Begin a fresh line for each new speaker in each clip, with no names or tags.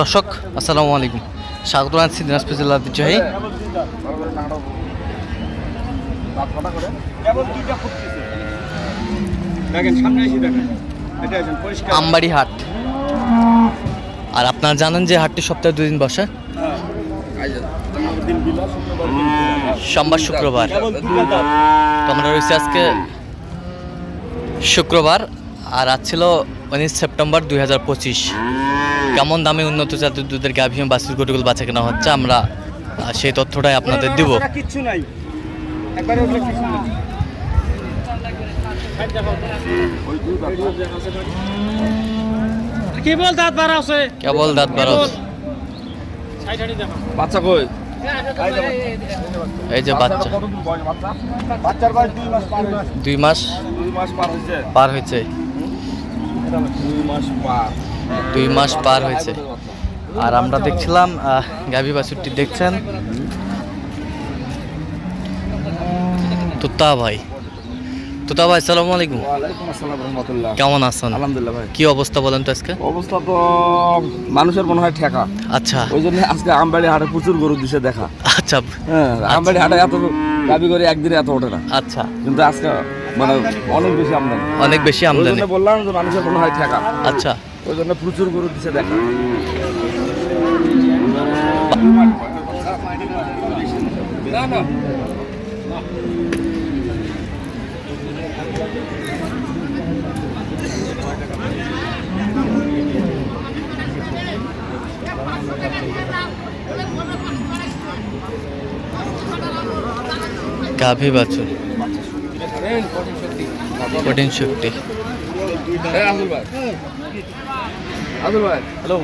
দর্শক আসসালামু আলাইকুম। স্বাগত জানাচ্ছি দিনাজপুর জেলার ঐতিহ্যবাহী
পরিষ্কার।
আমবাড়ি হাট। আর আপনারা জানেন যে হাটটি সপ্তাহে দুই দিন বসে? সোমবার শুক্রবার।
কেবল দুইটা দাম।
তো আমরা রয়েছি আজকে শুক্রবার। আর আজ ছিল উনিশ সেপ্টেম্বর দুই হাজার পঁচিশ। কেমন দামে উন্নত জাতের দুধের গাভী এবং বাছুর গরুগুলো বাঁচা কেনা হচ্ছে আমরা সেই তথ্যটাই আপনাদের দিব।
কিচ্ছু নাই। একবারে কিছু নাই।
কি দাঁত বার আছে?
কেবল দাঁত বারো
বাচ্চা কই?
এই যে বাচ্চা?
বাচ্চার বয়স দুই মাস পার হয়েছে।
দুই মাস
দুই মাস পার হয়েছে।
পার হয়েছে।
দুই মাস পার।
হয়েছে। আর আমরা দেখছিলাম গাভী বাছুরটি দেখছেন। তুত্তা ভাই। তুত্তা ভাই সালামু আলাইকুম। কেমন আছেন?
আলহামদুলিল্লাহ ভাই।
কি অবস্থা বলেন তো আজকে?
অবস্থা তো মানুষের মনে হয় ঠেকা।
আচ্ছা।
ওই জন্য আজকে আমবাড়ি হাটে প্রচুর গরু দিছে দেখা।
আচ্ছা।
হ্যাঁ আমবাড়ি হাটে এত দাবি করে একদিনে এত ওঠে না।
আচ্ছা।
কিন্তু আজকে মানে অনেক বেশি আমদানি।
অনেক বেশি আমদানি।
বললাম যে মানুষের মনে হয় ঠেকা।
আচ্ছা।
ওই জন্য প্রচুর গরু দিছে দেখা।
গাভী বাছুর।
হ্যালো।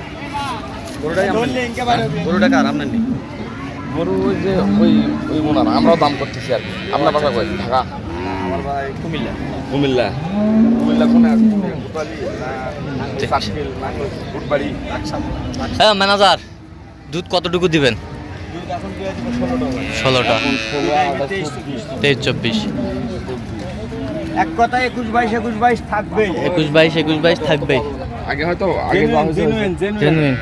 গরুটা কার? আপনার নেই? গরু ওই যে ওই ওই মোনার আমরাও দাম করতেছি আর কি। আপনার বাসা কই? ঢাকা?
আমার ভাই কুমিল্লা।
কুমিল্লা। কোনে
হ্যাঁ ম্যানেজার দুধ কতটুকু দিবেন? ষোলোটা
তেইশ চব্বিশ। এক কথা একুশ বাইশ একুশ বাইশ থাকবেই।
একুশ বাইশ একুশ বাইশ থাকবেই।
আগে হয়তো আগে
জেনুইন জেনুইন
জেনুইন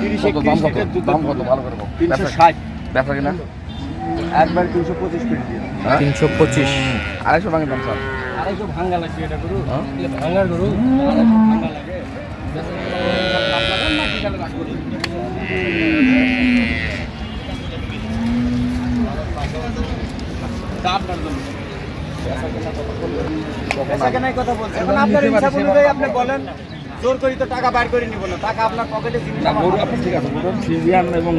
তিরিশ
দাম কত? দাম কত? ভালো করে
তিনশো
ব্যবসা-
ষাট।
ব্যবসা কিনা
একবার তিনশো পঁচিশ দিয়ে
হ্যাঁ?
তিনশো পঁচিশ।
আড়াইশো দাম স্যার।
আড়াইশো এটা গরু।
হ্যাঁ?
গরু। কথা বলছি। এখন আপনার ইচ্ছা অনুযায়ী আপনি বলেন জোর করি তো টাকা বাইর করে নিব না। টাকা আপনার পকেটে
ঠিক আছে এবং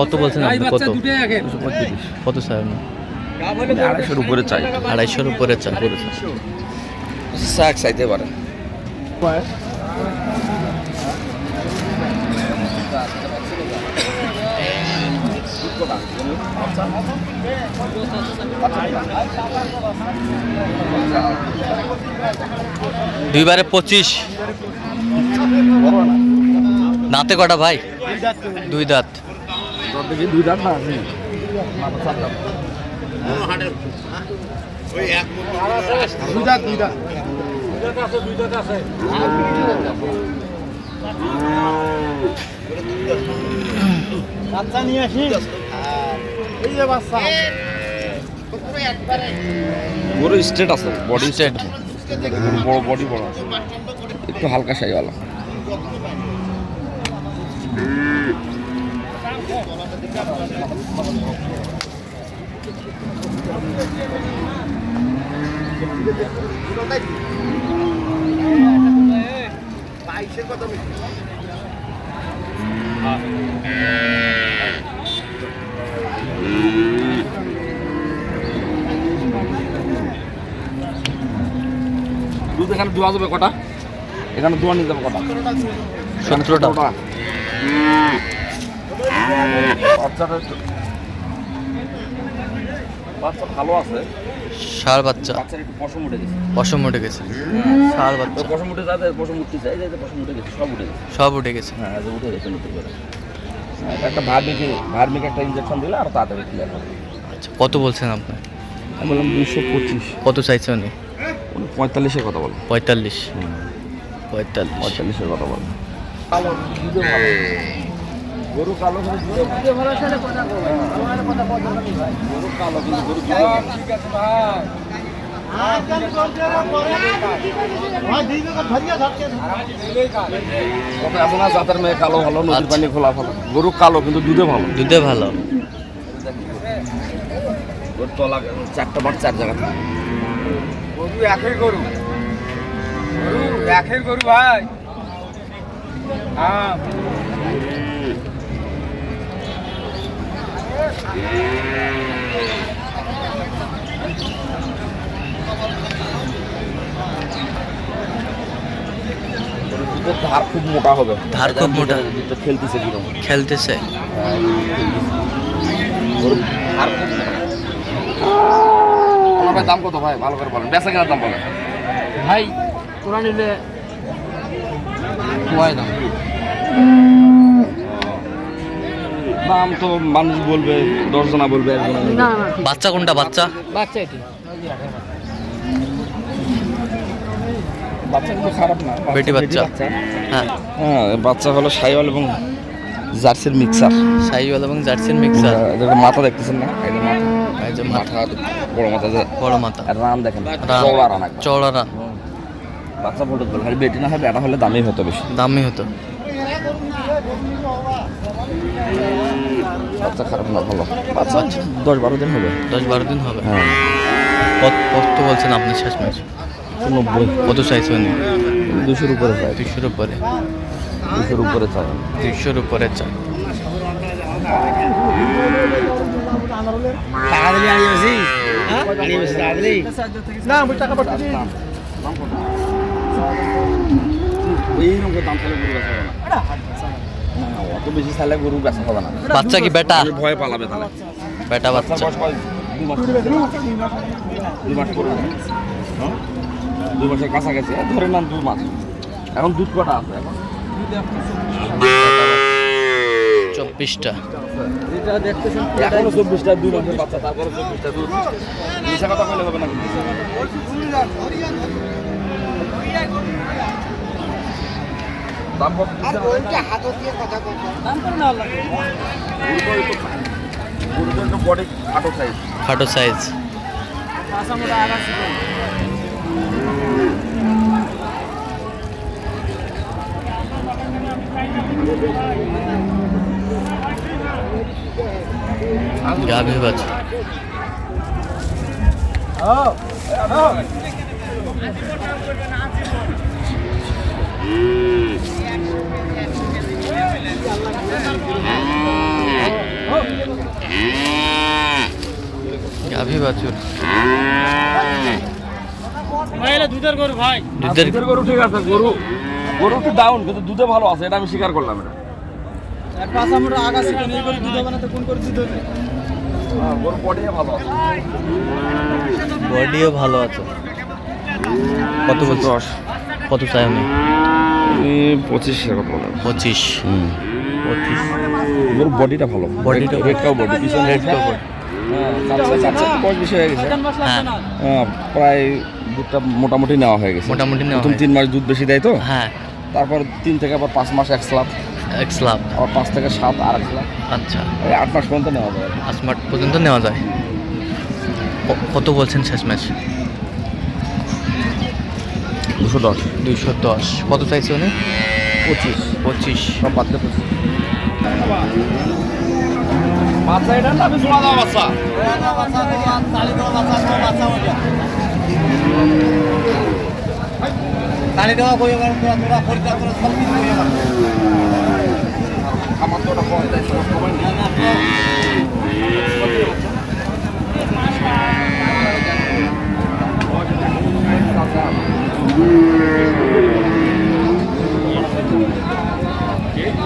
কত বলছেন আপনি? কত? কত স্যার?
আড়াইশোর উপরে চাই।
আড়াইশোর উপরে চান
শাক চাইতে পারে।
দুইবারে পঁচিশ। দাঁতে কটা ভাই? দুই দাঁত।
দুই দাঁত না
নিয়ে আসি এই যে বাচ্চা।
গরু স্ট্রেট আছে বডি. স্ট্রেট বড় বডি বড় আছে। একটু হালকা সাইওয়ালা দুধ এখানে দোয়া যাবে কটা? এখানে দোয়া নিয়ে যাবে কটা?
সতেরোটা
বাচ্চা ভালো আছে।
ষাঁড় বাচ্চা।
একটু পশম উঠে গেছে।
পশম উঠে গেছে। ষাঁড় বাচ্চা।
পশম উঠে যাতে পশম উঠতে চাই যাতে পশম উঠে গেছে সব উঠে গেছে।
সব উঠে গেছে।
হ্যাঁ যে উঠে গেছে নতুন করে। একটা ভার্মিকে ভার্মিক একটা ইঞ্জেকশন দিলে আরও তাড়াতাড়ি ক্লিয়ার হবে।
আচ্ছা কত বলছেন আপনি?
আমি বললাম দুইশো পঁচিশ।
কত চাইছে উনি?
পঁয়তাল্লিশের কথা বলো।
পঁয়তাল্লিশ। পঁয়তাল্লিশ।
পঁয়তাল্লিশের কথা বল। গরু কালো কিন্তু দুধে ভালো। কালো কিন্তু গরু কথা জাতের মেয়ে কালো ভালো নদীর
আচ্ছা।
পানি খোলা ভালো। গরু কালো কিন্তু দুধে ভালো।
দুধে ভালো।
তলা চারটা বার চার জায়গা থাকে।
গরু একই গরু। গরু একই গরু ভাই। হ্যাঁ।
ধার খুব মোটা হবে।
ধার খুব মোটা।
খেলতেছে কীরকম
খেলতেছে।
ধার খুব মোটা। ভাই দাম কত ভাই? ভালো করে বলেন। বেচা কেনার দাম বলেন।
ভাই তোরা নিলে দাম।
দাম তো মানুষ বলবে দশ জনা বলবে।
না না
বাচ্চা কোনটা বাচ্চা?
বাচ্চা এটি।
বাচ্চা কিন্তু খারাপ না।
বেটি বাচ্চা। হ্যাঁ।
হ্যাঁ বাচ্চা হলো সাইওয়াল এবং জার্সির মিক্সার।
সাইওয়াল এবং জার্সির মিক্সার।
মাথা দেখতেছেন না? এই যে মাথা।
মাথা
মাথা বড় মাথা যে
বড় মাথা
আর রান দেখেন। চওড়া রান।
চওড়া রান
বাচ্চা বলতে বলে খালি বেটি না হয় বেটা হলে দামই হতো বেশি
দামি হতো
বাচ্চা খারাপ না ভালো বাচ্চা দশ বারো দিন হবে
দশ বারো দিন হবে
হ্যাঁ
কত কত বলছেন আপনি শেষ ম্যাচ
নব্বই
কত চাইছে উনি
দুশোর উপরে চাই
দুইশোর উপরে
দুশোর উপরে চাই
দুইশোর উপরে চাই
টাকা দিলে
না আমি টাকা পাঠাচ্ছি
অত বেশি চাইলে গরু বেচা
বাচ্চা কি বেটা
ভয় পালাবে তাহলে
বেটা
বাচ্চা? দুই মাস? দুই মাসের কাছাকাছি ধরে দুই মাস এখন দুধ কটা আছে এখন
চব্বিশটা
এখনও চব্বিশটা দুই মাসের বাচ্চা। তারপরে চব্বিশটা দুধ মিশা কথা কইলে হবে না। দাম কত? বডি খাটো সাইজ
খাটো সাইজ গাভী বাচ্চা গাভী বাছুর
দুধের গরু ভাই।
দুধের
গরু ঠিক আছে গরু গরু একটু ডাউন কিন্তু দুধে ভালো আছে এটা আমি স্বীকার করলাম এটা।
পাঁচ আমরা আগাছি এই করে দুধ বানাতে কোন করে দুধ হবে?
গরু ভালো আছে
বডিও ভালো আছে। কত বলছো?
দশ।
কত চাই আমি?
পঁচিশ এরকম বলে
পঁচিশ। পঁচিশ।
গরুর বডিটা ভালো।
বডিটা
রেড কাউ বডি পিছনে
রেড
হয়ে
হ্যাঁ
হ্যাঁ, প্রায় দুধটা মোটামুটি নেওয়া হয়ে গেছে।
মোটামুটি নেওয়া
প্রথম তিন মাস দুধ বেশি দেয় তো?
হ্যাঁ।
তারপর তিন থেকে আবার পাঁচ মাস এক স্লাব
এক স্লাব
আবার পাঁচ থেকে সাত আর এক
আচ্ছা।
এই আট মাস পর্যন্ত নেওয়া যায়।
স্মার্ট পর্যন্ত নেওয়া যায়? কত বলছেন শেষ ম্যাচ?
দুশো দশ।
দুইশো দশ। কত চাইছে উনি?
পঁচিশ।
পঁচিশ।
সব বাচ্চা পঁচিশ। বাচ্চা এটা না আমি জোড়া দেওয়া বাচ্চা
তালি দেওয়া এবার? তোরা তোরা পরিষ্কার করে সব কিছু
আমার তো ওটা কম দেয় সমস্ত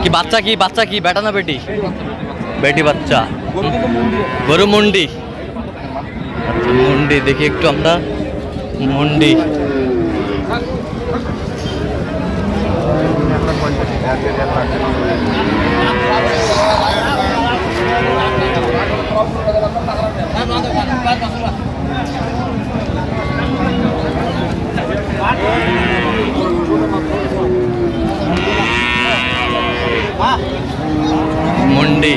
কি বাচ্চা কি বাচ্চা কি বেটা না বেটি বেটি বাচ্চা
গরু মন
মুন্ডি আচ্ছা মুন্ডি দেখি একটু আমরা মুন্ডি मुंडी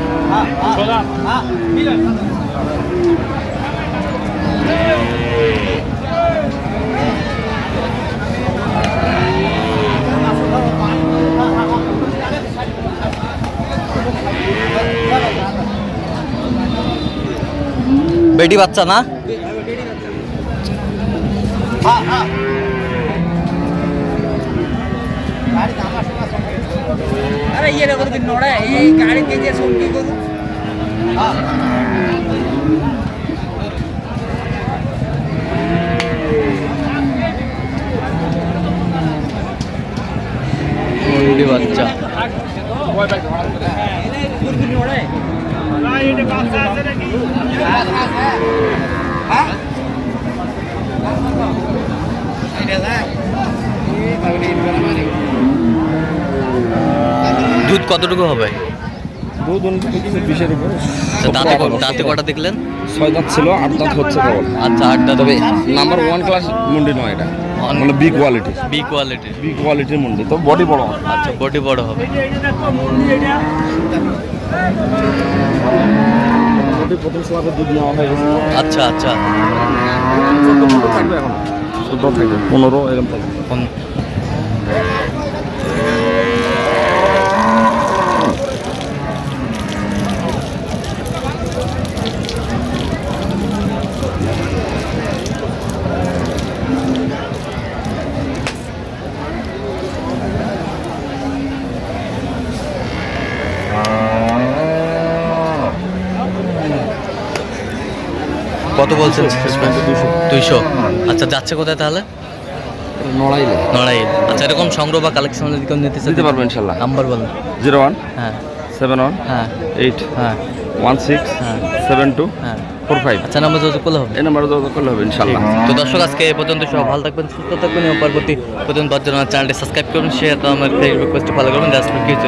বেটি বাচ্চা না?
আরে ইয়ে রে করবি নড়ে? এই গাড়িতে যে সঙ্গী করু।
বাচ্চা
করবি নড়ে
দুধ কতটুকু হবে?
দুধ বিশের উপর।
আচ্ছা দাঁতে কটা দেখলেন?
ছয় দাঁত ছিল আট দাঁত হচ্ছে কেবল।
আচ্ছা
তবে নাম্বার ওয়ান ক্লাস মুন্ডি নয় এটা।
On-
মানে বি কোয়ালিটি
বি কোয়ালিটির
বি কোয়ালিটির মুন্ডি তো বডি বড়
আচ্ছা বডি বড় হবে।
প্রথম স্লাবে দুধ নেওয়া হয়ে
আচ্ছা আচ্ছা।
চোদ্দ পনেরো থাকবে এখন। চোদ্দ থাকবে পনেরো এরকম থাকবে।
কত বলছেন? দুইশো। আচ্ছা যাচ্ছে কোথায় তাহলে?
নড়াইলে।
নড়াইল। আচ্ছা এরকম সংগ্রহ বা কালেকশন যদি কেউ নিতে
দিতে পারব ইনশাল্লাহ।
নাম্বার বলুন।
জিরো ওয়ান
হ্যাঁ।
সেভেন ওয়ান
হ্যাঁ।
এইট
হ্যাঁ।
ওয়ান সিক্স
হ্যাঁ।
সেভেন টু
হ্যাঁ।
Four five.
আচ্ছা নাম্বার যোগাযোগ করলে হবে?
এই নাম্বারে যোগাযোগ করলে হবে ইনশাল্লাহ।
তো দর্শক আজকে এ পর্যন্ত সব ভালো থাকবেন সুস্থ থাকবেন এবং পরবর্তী পর্যন্ত চ্যানেলটি সাবস্ক্রাইব করুন শেয়ার আমার ফেসবুক ফলো করুন জাস্ট কিছু